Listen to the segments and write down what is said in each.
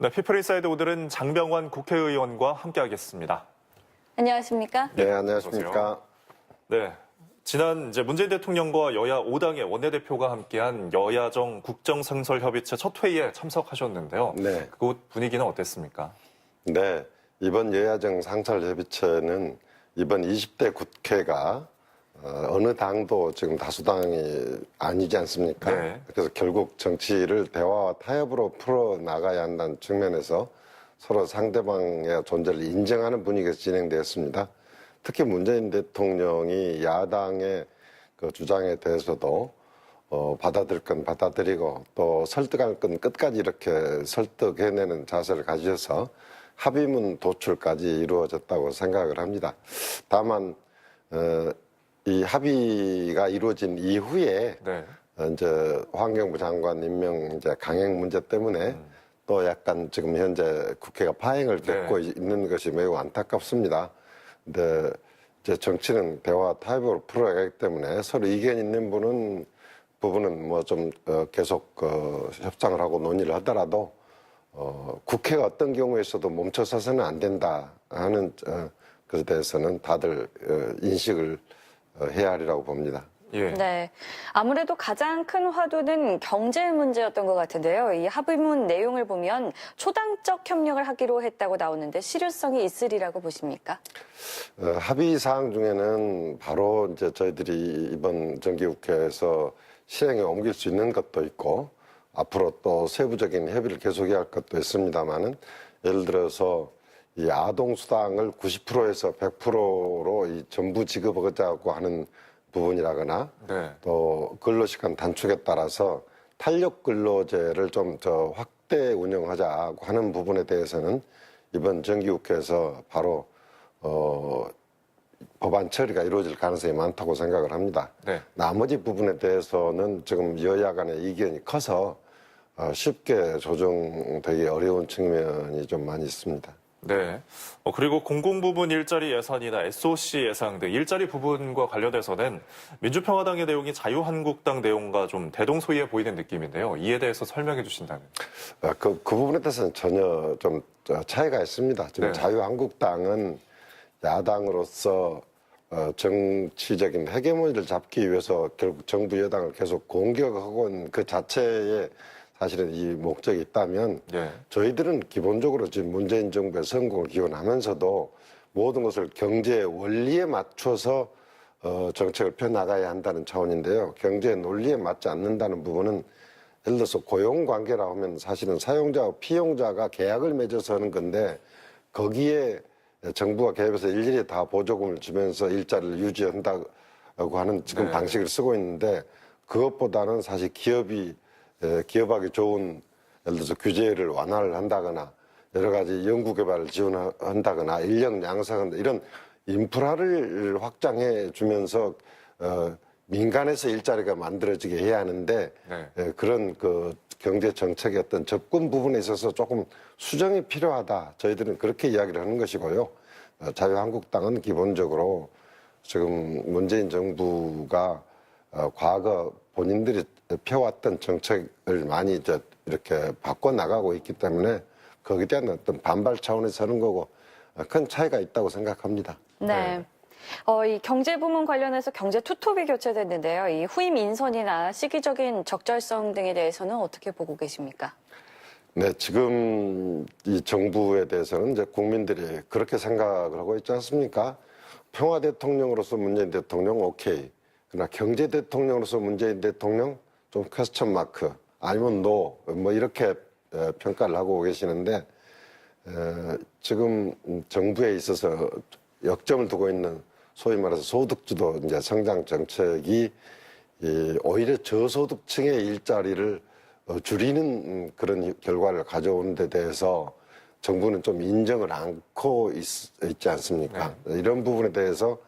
네, 피플인사이드 오늘은 장병환 국회의원과 함께하겠습니다. 안녕하십니까? 네, 안녕하십니까. 네, 지난 이제 문재인 대통령과 여야 5당의 원내대표가 함께한 여야정 국정상설협의체 첫 회의에 참석하셨는데요. 네. 그곳 분위기는 어땠습니까? 네, 이번 여야정 상설협의체는 이번 20대 국회가 어, 어느 당도 지금 다수당이 아니지 않습니까? 네. 그래서 결국 정치를 대화와 타협으로 풀어 나가야 한다는 측면에서 서로 상대방의 존재를 인정하는 분위기에서 진행되었습니다. 특히 문재인 대통령이 야당의 그 주장에 대해서도 어, 받아들일 건 받아들이고 또 설득할 건 끝까지 이렇게 설득해내는 자세를 가지셔서 합의문 도출까지 이루어졌다고 생각을 합니다. 다만 어, 이 합의가 이루어진 이후에 네. 어, 이제 환경부 장관 임명 이제 강행 문제 때문에 또 약간 지금 현재 국회가 파행을 겪고 있는 것이 매우 안타깝습니다. 근데 이제 정치는 대화 타협으로 풀어야 하기 때문에 서로 이견 있는 분은 부분은 뭐 좀 계속 어, 협상을 하고 논의를 하더라도 어, 국회가 어떤 경우에서도 멈춰서서는 안 된다 하는 어, 것에 대해서는 다들 어, 인식을 어, 해야 하리라고 봅니다. 예. 네. 아무래도 가장 큰 화두는 경제 문제였던 것 같은데요. 이 합의문 내용을 보면 초당적 협력을 하기로 했다고 나오는데 실효성이 있으리라고 보십니까? 어, 합의 사항 중에는 바로 이제 저희들이 이번 정기국회에서 실행에 옮길 수 있는 것도 있고 앞으로 또 세부적인 협의를 계속해야 할 것도 있습니다만은 예를 들어서 이 아동 수당을 90%에서 100%로 이 전부 지급하자고 하는 부분이라거나 네. 또 근로시간 단축에 따라서 탄력 근로제를 좀 저 확대 운영하자고 하는 부분에 대해서는 이번 정기국회에서 바로 어 법안 처리가 이루어질 가능성이 많다고 생각을 합니다. 네. 나머지 부분에 대해서는 지금 여야 간의 이견이 커서 어, 쉽게 조정되기 어려운 측면이 좀 많이 있습니다. 네. 어, 그리고 공공부문 일자리 예산이나 SOC 예상 등 일자리 부분과 관련해서는 민주평화당의 내용이 자유한국당 내용과 좀 대동소이해 보이는 느낌인데요. 이에 대해서 설명해 주신다면. 아, 그, 그 부분에 대해서는 전혀 좀 어, 차이가 있습니다. 지금 네. 자유한국당은 야당으로서 어, 정치적인 헤게모니를 잡기 위해서 결국 정부 여당을 계속 공격하고 있는 그 자체에 사실은 이 목적이 있다면 예. 저희들은 기본적으로 지금 문재인 정부의 성공을 기원하면서도 모든 것을 경제 원리에 맞춰서 어, 정책을 펴나가야 한다는 차원인데요. 경제 논리에 맞지 않는다는 부분은 예를 들어서 고용 관계라 하면 사실은 사용자와 피용자가 계약을 맺어서 하는 건데 거기에 정부가 개입해서 일일이 다 보조금을 주면서 일자리를 유지한다고 하는 지금 네. 방식을 쓰고 있는데 그것보다는 사실 기업이 에, 기업하기 좋은 예를 들어서 규제를 완화를 한다거나 여러 가지 연구개발을 지원한다거나 인력 양성한다 이런 인프라를 확장해 주면서 어, 민간에서 일자리가 만들어지게 해야 하는데 네. 에, 그런 그 경제 정책의 어떤 접근 부분에 있어서 조금 수정이 필요하다. 저희들은 그렇게 이야기를 하는 것이고요. 어, 자유한국당은 기본적으로 지금 문재인 정부가 어, 과거 본인들이 펴왔던 정책을 많이 이제 이렇게 바꿔 나가고 있기 때문에 거기에 대한 어떤 반발 차원에서 하는 거고 어, 큰 차이가 있다고 생각합니다. 네. 네. 어, 이 경제 부문 관련해서 경제 투톱이 교체됐는데요. 이 후임 인선이나 시기적인 적절성 등에 대해서는 어떻게 보고 계십니까? 네, 지금 이 정부에 대해서는 이제 국민들이 그렇게 생각을 하고 있지 않습니까? 평화 대통령으로서 문재인 대통령 오케이. 그러나 경제 대통령으로서 문재인 대통령 좀 퀘스천 마크 아니면 노 뭐 이렇게 에, 평가를 하고 계시는데 에, 지금 정부에 있어서 역점을 두고 있는 소위 말해서 소득주도 이제 성장 정책이 이 오히려 저소득층의 일자리를 어, 줄이는 음, 그런 결과를 가져오는 데 대해서 정부는 좀 인정을 않고 있, 지 않습니까? 이런 부분에 대해서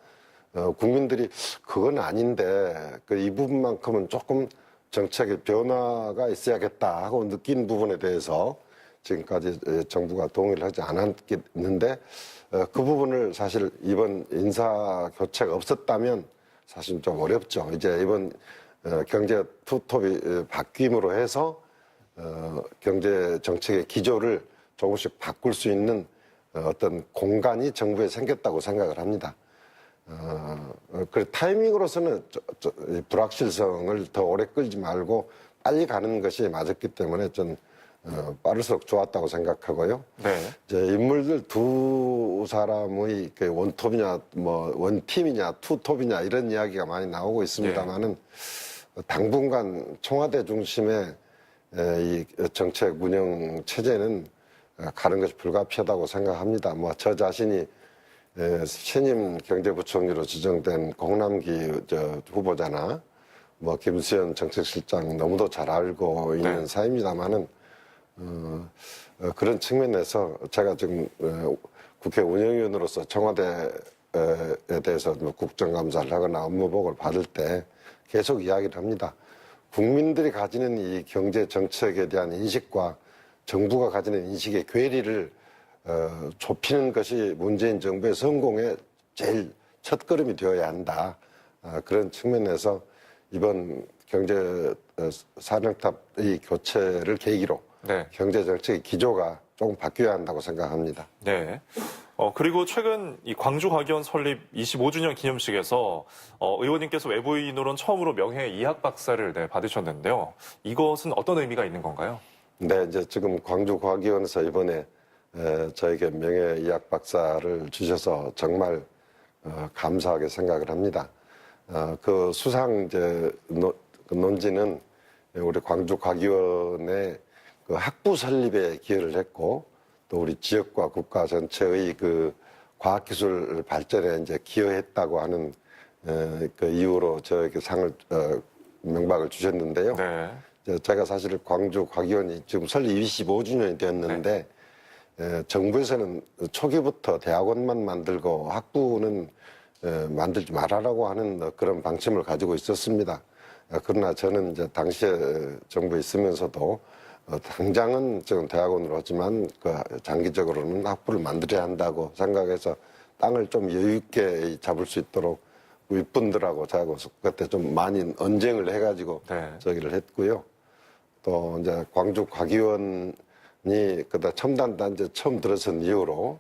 어, 국민들이 그건 아닌데 그 이 부분만큼은 조금 정책의 변화가 있어야겠다 하고 느낀 부분에 대해서 지금까지 에, 정부가 동의를 하지 않았는데 어, 그 부분을 사실 이번 인사 교체가 없었다면 사실 좀 어렵죠. 이제 이번 어, 경제 투톱이 어, 바뀜으로 해서 어, 경제 정책의 기조를 조금씩 바꿀 수 있는 어, 어떤 공간이 정부에 생겼다고 생각을 합니다. 어, 어, 그 타이밍으로서는 저- 저- 이 불확실성을 더 오래 끌지 말고 빨리 가는 것이 맞았기 때문에 좀 어, 빠를수록 좋았다고 생각하고요. 네. 이제 인물들 두 사람의 그 원톱이냐 뭐 원팀이냐 투톱이냐 이런 이야기가 많이 나오고 있습니다만은 당분간 청와대 중심의 에, 이 정책 운영 체제는 어, 가는 것이 불가피하다고 생각합니다. 뭐 저 자신이 에, 신임 경제부총리로 지정된 공남기 저 후보자나 뭐 김수현 정책실장 너무도 잘 알고 있는 네. 사이입니다만은 어, 어, 그런 측면에서 제가 지금 어, 국회 운영위원으로서 청와대에 대해서 뭐 국정감사를 하거나 업무보고를 받을 때 계속 이야기를 합니다. 국민들이 가지는 이 경제 정책에 대한 인식과 정부가 가지는 인식의 괴리를 어, 좁히는 것이 문재인 정부의 성공의 제일 첫걸음이 되어야 한다. 아, 그런 측면에서 이번 경제 어, 사령탑의 교체를 계기로 네. 경제 정책의 기조가 조금 바뀌어야 한다고 생각합니다. 네. 어, 그리고 최근 이 광주 과기원 설립 25주년 기념식에서 어, 의원님께서 외부인으로는 처음으로 명예 이학 박사를 네, 받으셨는데요. 이것은 어떤 의미가 있는 건가요? 네, 이제 지금 광주 과기원에서 이번에 에, 저에게 명예의학 박사를 주셔서 정말 어, 감사하게 생각을 합니다. 어, 그 수상 이제 노- 그 논지는 우리 광주 과기원의 그 학부 설립에 기여를 했고 또 우리 지역과 국가 전체의 그 과학기술 발전에 이제 기여했다고 하는 에, 그 이유로 저에게 상을 어, 명박을 주셨는데요. 네. 제가 사실 광주 과기원이 지금 설립 25주년이 되었는데 에, 정부에서는 초기부터 대학원만 만들고 학부는 에, 만들지 말아라고 하는 그런 방침을 가지고 있었습니다. 어, 그러나 저는 이제 당시에 정부에 있으면서도 어, 당장은 지금 대학원으로 하지만 그 장기적으로는 학부를 만들어야 한다고 생각해서 땅을 좀 여유 있게 잡을 수 있도록 윗분들하고 저하고 그때 좀 많이 언쟁을 해가지고 네. 저기를 했고요. 또 이제 광주 과기원이 그다 첨단 단지 처음 들어선 이후로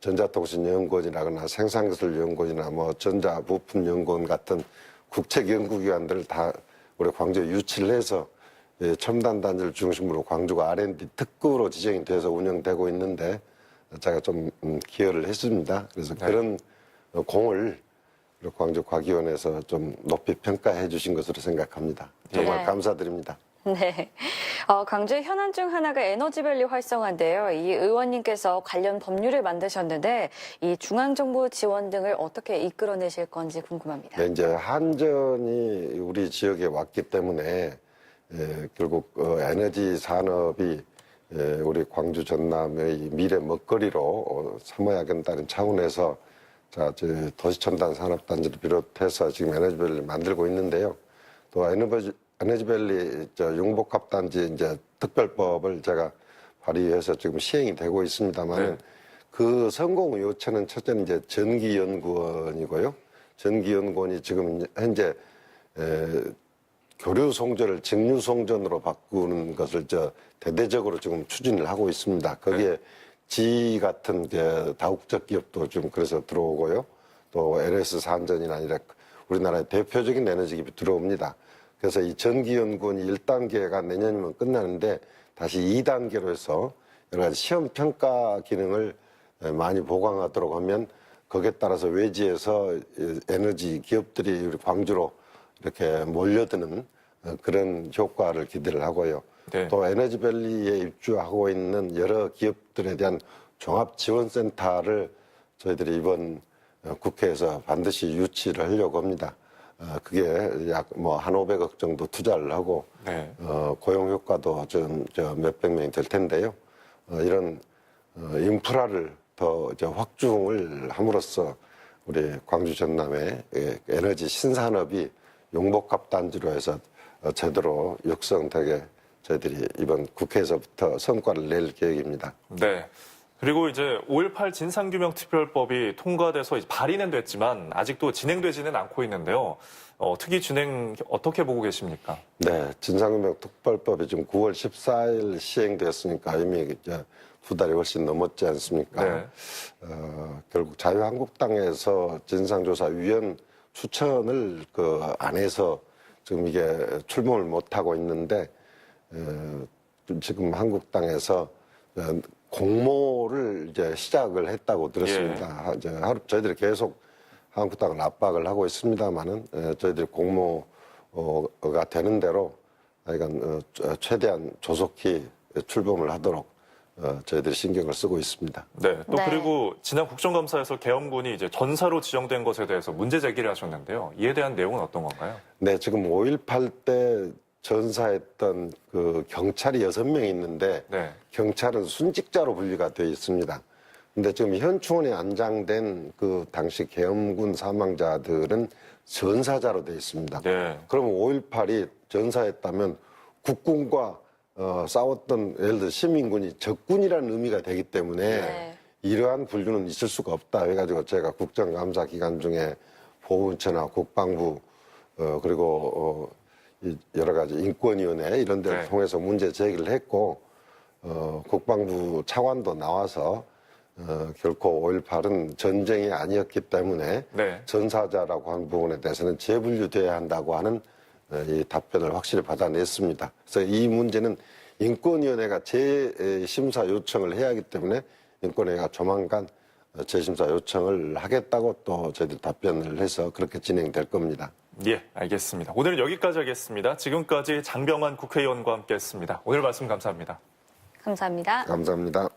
전자통신연구원이라거나 생산기술연구원이나 뭐 전자부품연구원 같은 국책 연구기관들을 다 우리 광주에 유치를 해서 예, 첨단 단지를 중심으로 광주가 R&D 특구로 지정이 돼서 운영되고 있는데 제가 좀 음, 기여를 했습니다. 그래서 네. 그런 어, 공을 우리 광주 과기원에서 좀 높이 평가해 주신 것으로 생각합니다. 정말 네. 감사드립니다. 네. 어, 광주의 현안 중 하나가 에너지밸리 활성화인데요. 이 의원님께서 관련 법률을 만드셨는데 이 중앙정부 지원 등을 어떻게 이끌어내실 건지 궁금합니다. 네, 이제 한전이 우리 지역에 왔기 때문에 예, 결국 어, 에너지 산업이 예, 우리 광주 전남의 미래 먹거리로 어, 삼아야겠다는 차원에서 자, 저 도시첨단 산업단지를 비롯해서 지금 에너지밸리를 만들고 있는데요. 또 에너지, 에너지밸리 저 융복합단지 이제 특별법을 제가 발의해서 지금 시행이 되고 있습니다만 네. 그 성공 요체는 첫째는 이제 전기연구원이고요. 전기연구원이 지금 현재 에, 교류 송전을 직류 송전으로 바꾸는 것을 저 대대적으로 지금 추진을 하고 있습니다. 거기에 지 같은 게 다국적 기업도 좀 그래서 들어오고요. 또 LS 산전이 아니라 우리나라의 대표적인 에너지 기업이 들어옵니다. 그래서 이 전기연구원이 1단계가 내년이면 끝나는데 다시 2단계로 해서 여러 가지 시험 평가 기능을 많이 보강하도록 하면 거기에 따라서 외지에서 에너지 기업들이 우리 광주로 이렇게 몰려드는 어, 그런 효과를 기대를 하고요. 네. 또 에너지밸리에 입주하고 있는 여러 기업들에 대한 종합지원센터를 저희들이 이번 어, 국회에서 반드시 유치를 하려고 합니다. 어, 그게 약 뭐 한 500억 정도 투자를 하고 네. 어, 고용 효과도 좀, 저 몇백 명이 될 텐데요. 어, 이런 어, 인프라를 더 이제 확충을 함으로써 우리 광주 전남의 예, 에너지 신산업이 용복합 단지로 해서 어, 제대로 육성되게 저희들이 이번 국회에서부터 성과를 낼 계획입니다. 네. 그리고 이제 5.18 진상규명특별법이 통과돼서 발의는 됐지만 아직도 진행되지는 않고 있는데요. 어, 특위 진행 어떻게 보고 계십니까? 네, 진상규명 특별법이 지금 9월 14일 시행되었으니까 이미 이제 두 달이 훨씬 넘었지 않습니까? 네. 어, 결국 자유한국당에서 진상조사위원 추천을 그 안에서 지금 이게 출범을 못 하고 있는데 어, 지금 한국당에서 어, 공모를 이제 시작을 했다고 들었습니다. 하- 이제 하루 저희들이 계속 한국당을 압박을 하고 있습니다만은 어, 저희들이 공모가 되는 대로 어, 저- 최대한 조속히 출범을 하도록 어, 저희들이 신경을 쓰고 있습니다. 네. 또 네. 그리고 지난 국정감사에서 계엄군이 이제 전사로 지정된 것에 대해서 문제 제기를 하셨는데요. 이에 대한 내용은 어떤 건가요? 네, 지금 5.18 때 전사했던 그 경찰이 여섯 명 있는데 네. 경찰은 순직자로 분류가 되어 있습니다. 근데 지금 현충원에 안장된 그 당시 계엄군 사망자들은 전사자로 되어 있습니다. 네. 그러면 5.18이 전사했다면 국군과 어, 싸웠던 예를 들어 시민군이 적군이라는 의미가 되기 때문에 네. 이러한 분류는 있을 수가 없다 해가지고 제가 국정감사 기간 중에 보훈처나 국방부 어, 그리고 어, 이 여러 가지 인권위원회 이런 데를 네. 통해서 문제 제기를 했고 어, 국방부 차관도 나와서 어, 결코 5.18은 전쟁이 아니었기 때문에 네. 전사자라고 하는 부분에 대해서는 재분류돼야 한다고 하는 어, 이 답변을 확실히 받아냈습니다. 그래서 이 문제는 인권위원회가 재심사 요청을 해야 하기 때문에 인권위가 조만간 어, 재심사 요청을 하겠다고 또 저희들 답변을 해서 그렇게 진행될 겁니다. 예, 알겠습니다. 오늘은 여기까지 하겠습니다. 지금까지 장병환 국회의원과 함께했습니다. 오늘 말씀 감사합니다. 감사합니다. 감사합니다.